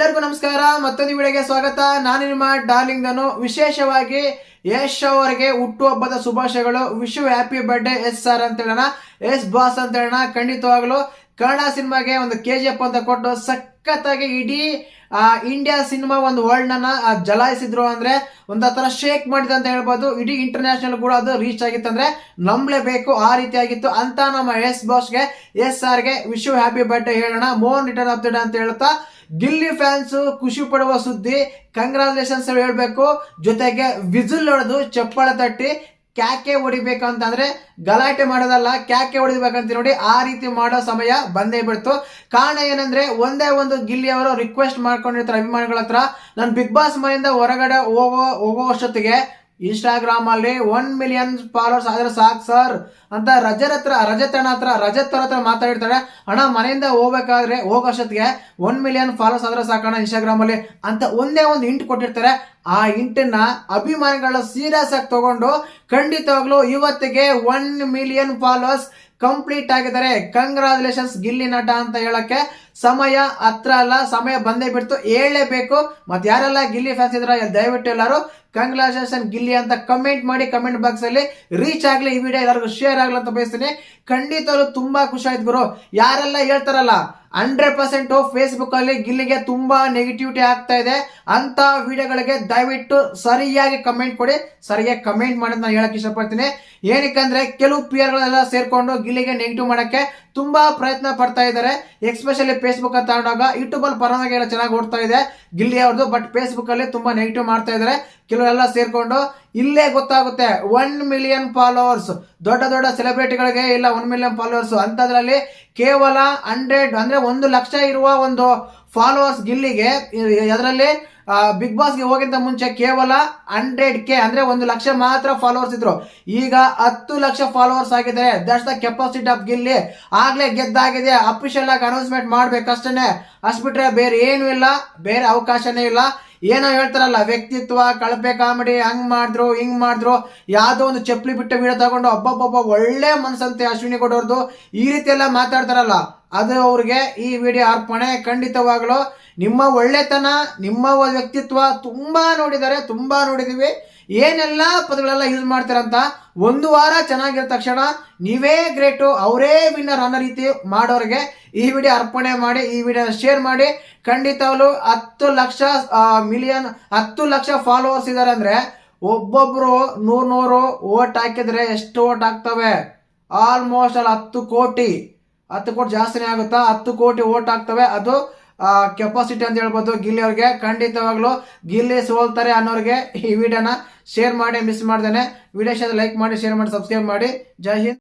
ಎಲ್ಲರಿಗೂ ನಮಸ್ಕಾರ ಮತ್ತೊಂದು ವಿಡಿಯೋಗೆ ಸ್ವಾಗತ. ನಾನು ನಿಮ್ಮ ಡಾರ್ಲಿಂಗ್ ನಾನು. ವಿಶೇಷವಾಗಿ ಯಶ್ ಅವರಿಗೆ ಹುಟ್ಟುಹಬ್ಬದ ಶುಭಾಶಯಗಳು. Wish happy birthday yes sir ಅಂತ ಹೇಳೋಣ. ಎಸ್ ಬಾಸ್ ಅಂತ ಹೇಳೋಣ. ಖಂಡಿತವಾಗ್ಲು ಕನ್ನಡ ಸಿನಿಮಾಗೆ ಒಂದು ಕೆ ಜಿ ಎಫ್ ಅಂತ ಕೊಟ್ಟು ಸಖತ್ತಾಗಿ ಇಡೀ ಇಂಡಿಯಾ ಸಿನಿಮಾ ಒಂದು ವರ್ಲ್ಡ್ ನನ್ನ ಆ, ಜಲಾಯಿಸಿದ್ರು ಅಂದ್ರೆ ಒಂದ್ ಆತರ ಶೇಕ್ ಮಾಡಿದೆ ಅಂತ ಹೇಳ್ಬೋದು. ಇಡೀ ಇಂಟರ್ನ್ಯಾಷನಲ್ ಕೂಡ ಅದು ರೀಚ್ ಆಗಿತ್ತು ಅಂದ್ರೆ ನಂಬಲೇಬೇಕು. ಆ ರೀತಿ ಆಗಿತ್ತು. ಅಂತ ನಮ್ಮ ಎಸ್ ಬಾಸ್ಗೆ ಎಸ್ ಸರ್ಗೆ ವಿಶ್ ಹ್ಯಾಪಿ ಬರ್ಡೇ ಹೇಳೋಣ. ಮೋನ್ ರಿಟರ್ನ್ ಆಫ್ ದ ಡೇ ಅಂತ ಹೇಳ್ತಾ ಗಿಲ್ಲಿ ಫ್ಯಾನ್ಸ್ ಖುಷಿ ಪಡುವ ಸುದ್ದಿ. ಕಂಗ್ರಾಚುಲೇಷನ್ಸ್ ಹೇಳ್ಬೇಕು. ಜೊತೆಗೆ ವಿಸಿಲ್ ಹೊಡೆದು ಚಪ್ಪಾಳೆ ತಟ್ಟಿ ಕ್ಯಾಕೆ ಹೊಡಿಬೇಕು ಅಂತಂದ್ರೆ ಗಲಾಟೆ ಮಾಡೋದಲ್ಲ, ಕ್ಯಾಕೆ ಹೊಡಿಬೇಕಂತ ನೋಡಿ ಆ ರೀತಿ ಮಾಡೋ ಸಮಯ ಬಂದೇ ಬಿಡ್ತು. ಕಾರಣ ಏನಂದ್ರೆ ಒಂದೇ ಒಂದು ಗಿಲ್ಲಿ ಅವರು ರಿಕ್ವೆಸ್ಟ್ ಮಾಡ್ಕೊಂಡಿರ್ತಾರೆ ಅಭಿಮಾನಿಗಳ ಹತ್ರ. ನಾನು ಬಿಗ್ ಬಾಸ್ ಮನೆಯಿಂದ ಹೊರಗಡೆ ಹೋಗೋ ಹೋಗೋ ಅಷ್ಟೊತ್ತಿಗೆ ಇನ್ಸ್ಟಾಗ್ರಾಮ್ ಅಲ್ಲಿ ಒನ್ ಮಿಲಿಯನ್ ಫಾಲೋರ್ಸ್ ಆದ್ರೆ ಸಾಕು ಸರ್ ಅಂತ ರಜತ್ ಹತ್ರ, ರಜತ್ ಅಣ್ಣ ಹತ್ರ, ರಜತ್ ಅವ್ರ ಹತ್ರ ಮಾತಾಡಿರ್ತಾರೆ ಅಣ್ಣ, ಮನೆಯಿಂದ ಹೋಗ್ಬೇಕಾದ್ರೆ ಹೋಗೋಷ್ಟೊತ್ತಿಗೆ ಒನ್ ಮಿಲಿಯನ್ ಫಾಲೋವರ್ಸ್ ಆದ್ರೆ ಸಾಕಣ್ಣ ಇನ್ಸ್ಟಾಗ್ರಾಮ್ ಅಲ್ಲಿ ಅಂತ ಒಂದೇ ಒಂದು ಇಂಟ್ ಕೊಟ್ಟಿರ್ತಾರೆ. ಆ ಇಂಟನ್ನ ಅಭಿಮಾನಿಗಳು ಸೀರಿಯಸ್ ಆಗಿ ತಗೊಂಡು ಖಂಡಿತವಾಗ್ಲೂ ಇವತ್ತಿಗೆ ಒನ್ ಮಿಲಿಯನ್ ಫಾಲೋವರ್ಸ್ ಕಂಪ್ಲೀಟ್ ಆಗಿದ್ದಾರೆ. ಕಂಗ್ರಾಚುಲೇಷನ್ಸ್ ಗಿಲ್ಲಿ ನಟ ಅಂತ ಹೇಳಕ್ಕೆ. ಸಮಯ ಹತ್ರ ಅಲ್ಲ, ಸಮಯ ಬಂದೇ ಬಿಡ್ತು, ಹೇಳಲೇಬೇಕು. ಮತ್ತೆ ಯಾರೆಲ್ಲ ಗಿಲ್ಲಿ ಫ್ಯಾನ್ಸ್ ಇದ್ರ ದಯವಿಟ್ಟು ಎಲ್ಲರೂ ಕಂಗ್ರಾಚುಲೇಷನ್ ಗಿಲ್ಲಿ ಅಂತ ಕಮೆಂಟ್ ಮಾಡಿ ಕಮೆಂಟ್ ಬಾಕ್ಸ್ ಅಲ್ಲಿ ರೀಚ್ ಆಗ್ಲಿ ಈ ವಿಡಿಯೋ ಎಲ್ಲರಿಗೂ ಶೇರ್ ಆಗಲಿ ಅಂತ ಬಯಸ್ತೀನಿ. ಖಂಡಿತವಾಗ್ಲೂ ತುಂಬಾ ಖುಷಿ ಆಯ್ತು ಗುರು. ಯಾರೆಲ್ಲ ಹೇಳ್ತಾರಲ್ಲ ಹಂಡ್ರೆಡ್ ಪರ್ಸೆಂಟ್ ಫೇಸ್ಬುಕ್ ಅಲ್ಲಿ ಗಿಲ್ಲಿಗೆ ತುಂಬಾ ನೆಗೆಟಿವಿಟಿ ಆಗ್ತಾ ಇದೆ. ಅಂತ ವಿಡಿಯೋಗಳಿಗೆ ದಯವಿಟ್ಟು ಸರಿಯಾಗಿ ಕಮೆಂಟ್ ಕೊಡಿ. ಸರಿಯಾಗಿ ಕಮೆಂಟ್ ಮಾಡಿ ನಾನು ಹೇಳಕ್ ಇಷ್ಟಪಡ್ತೀನಿ. ಏನಕ್ಕಂದ್ರೆ, ಕೆಲವು ಪಿಯರ್ ಗಳೆಲ್ಲ ಸೇರ್ಕೊಂಡು ಗಿಲ್ಲಿಗೆ ನೆಗೆಟಿವ್ ಮಾಡಕ್ಕೆ ತುಂಬಾ ಪ್ರಯತ್ನ ಪಡ್ತಾ ಇದ್ದಾರೆ. ಎಕ್ಸ್ಪೆಷಲಿ ಫೇಸ್ಬುಕ್ ಅಂತ ತಗೊಂಡಾಗ ಯೂಟ್ಯೂಬ್ ಅಲ್ಲಿ ಪರವಾಗಿ ಎಲ್ಲ ಚೆನ್ನಾಗಿ ಓಡ್ತಾ ಇದೆ. ಗಿಲ್ಲಿ ಅವ್ರದ್ದು ಬಟ್ ಫೇಸ್ಬುಕ್ ಅಲ್ಲಿ ತುಂಬಾ ನೆಗೆಟಿವ್ ಮಾಡ್ತಾ ಇದ್ದಾರೆ ಕೆಲವೆಲ್ಲ ಸೇರ್ಕೊಂಡು ಇಲ್ಲೇ ಗೊತ್ತಾಗುತ್ತೆ. ಒನ್ ಮಿಲಿಯನ್ ಫಾಲೋವರ್ಸ್ ದೊಡ್ಡ ದೊಡ್ಡ ಸೆಲೆಬ್ರಿಟಿಗಳಿಗೆ ಇಲ್ಲ ಒನ್ ಮಿಲಿಯನ್ ಫಾಲೋವರ್ಸ್ ಅಂತದ್ರಲ್ಲಿ ಕೇವಲ ಹಂಡ್ರೆಡ್ ಅಂದ್ರೆ ಒಂದು ಲಕ್ಷ ಇರುವ ಒಂದು ಫಾಲೋವರ್ಸ್ ಗಿಲ್ಲಿಗೆ ಅದರಲ್ಲಿ ಬಿಗ್ ಬಾಸ್ಗೆ ಹೋಗಿಂತ ಮುಂಚೆ ಕೇವಲ ಹಂಡ್ರೆಡ್ ಕೆ ಅಂದ್ರೆ ಒಂದು ಲಕ್ಷ ಮಾತ್ರ ಫಾಲೋವರ್ಸ್ ಇದ್ರು. ಈಗ ಹತ್ತು ಲಕ್ಷ ಫಾಲೋವರ್ಸ್ ಆಗಿದ್ದಾರೆ. That's capacity of Gilli. ಆಗ್ಲೇ ಗೆದ್ದಾಗಿದೆ. ಅಫಿಷಿಯಲ್ ಆಗಿ ಅನೌನ್ಸ್ಮೆಂಟ್ ಮಾಡ್ಬೇಕಷ್ಟೇ ಅಷ್ಟು ಬಿಟ್ಟರೆ ಬೇರೆ ಏನು ಇಲ್ಲ. ಬೇರೆ ಅವಕಾಶನೇ ಇಲ್ಲ. ಏನೋ ಹೇಳ್ತಾರಲ್ಲ, ವ್ಯಕ್ತಿತ್ವ, ಕಳಪೆ ಕಾಮಿಡಿ, ಹಂಗ್ ಮಾಡಿದ್ರು, ಹಿಂಗ್ ಮಾಡಿದ್ರು, ಯಾವ್ದೋ ಒಂದು ಚಪ್ಪಲಿ ಬಿಟ್ಟ ವಿಡಿಯೋ ತಗೊಂಡು ಒಬ್ಬೊಬ್ಬೊಬ್ಬ ಒಳ್ಳೆ ಮನಸ್ಸಂತೆ ಅಶ್ವಿನಿ ಕೊಡೋರ್ದು, ಈ ರೀತಿ ಎಲ್ಲ ಮಾತಾಡ್ತಾರಲ್ಲ, ಅದು ಅವ್ರಿಗೆ ಈ ವಿಡಿಯೋ ಅರ್ಪಣೆ ಖಂಡಿತವಾಗ್ಲು ನಿಮ್ಮ ಒಳ್ಳೆತನ, ನಿಮ್ಮ ವ್ಯಕ್ತಿತ್ವ ತುಂಬಾ ನೋಡಿದ್ದಾರೆ ತುಂಬಾ ನೋಡಿದೀವಿ ಏನೆಲ್ಲ ಪದಗಳೆಲ್ಲ ಯೂಸ್ ಮಾಡ್ತಾರಂತ ಒಂದು ವಾರ ಚೆನ್ನಾಗಿರ ತಕ್ಷಣ ನೀವೇ ಗ್ರೇಟು, ಅವರೇ ವಿನ್ನರ್ ಅನ್ನೋ ರೀತಿ ಮಾಡೋರಿಗೆ ಈ ವಿಡಿಯೋ ಅರ್ಪಣೆ ಮಾಡಿ, ಈ ವಿಡಿಯೋ ಶೇರ್ ಮಾಡಿ. ಖಂಡಿತವಾಗ್ಲು ಹತ್ತು ಲಕ್ಷ ಮಿಲಿಯನ್ ಹತ್ತು ಲಕ್ಷ ಫಾಲೋವರ್ಸ್ ಇದ್ದಾರೆ ಅಂದ್ರೆ ಒಬ್ಬೊಬ್ರು ನೂರ್ ನೂರು ಓಟ್ ಹಾಕಿದ್ರೆ ಎಷ್ಟು ಓಟ್ ಆಗ್ತವೆ? ಆಲ್ಮೋಸ್ಟ್ ಅಲ್ಲಿ ಹತ್ತು ಕೋಟಿ. ಹತ್ತು ಕೋಟಿ ಜಾಸ್ತಿನೇ ಆಗುತ್ತಾ? ಹತ್ತು ಕೋಟಿ ಓಟ್ ಆಗ್ತವೆ. ಅದು ಕೆಪಾಸಿಟಿ ಅಂತ ಹೇಳ್ಬೋದು ಗಿಲ್ಲಿ ಅವ್ರಿಗೆ. ಖಂಡಿತವಾಗ್ಲು ಗಿಲ್ಲಿ ಸೋಲ್ತಾರೆ ಅನ್ನೋರಿಗೆ ಈ ವಿಡಿಯೋನ ಶೇರ್ ಮಾಡಿ ಮಿಸ್ ಮಾಡ್ದೇನೆ. ವಿಡಿಯೋ ಲೈಕ್ ಮಾಡಿ ಶೇರ್ ಮಾಡಿ ಸಬ್ಸ್ಕ್ರೈಬ್ ಮಾಡಿ. ಜೈ ಹಿಂದ್.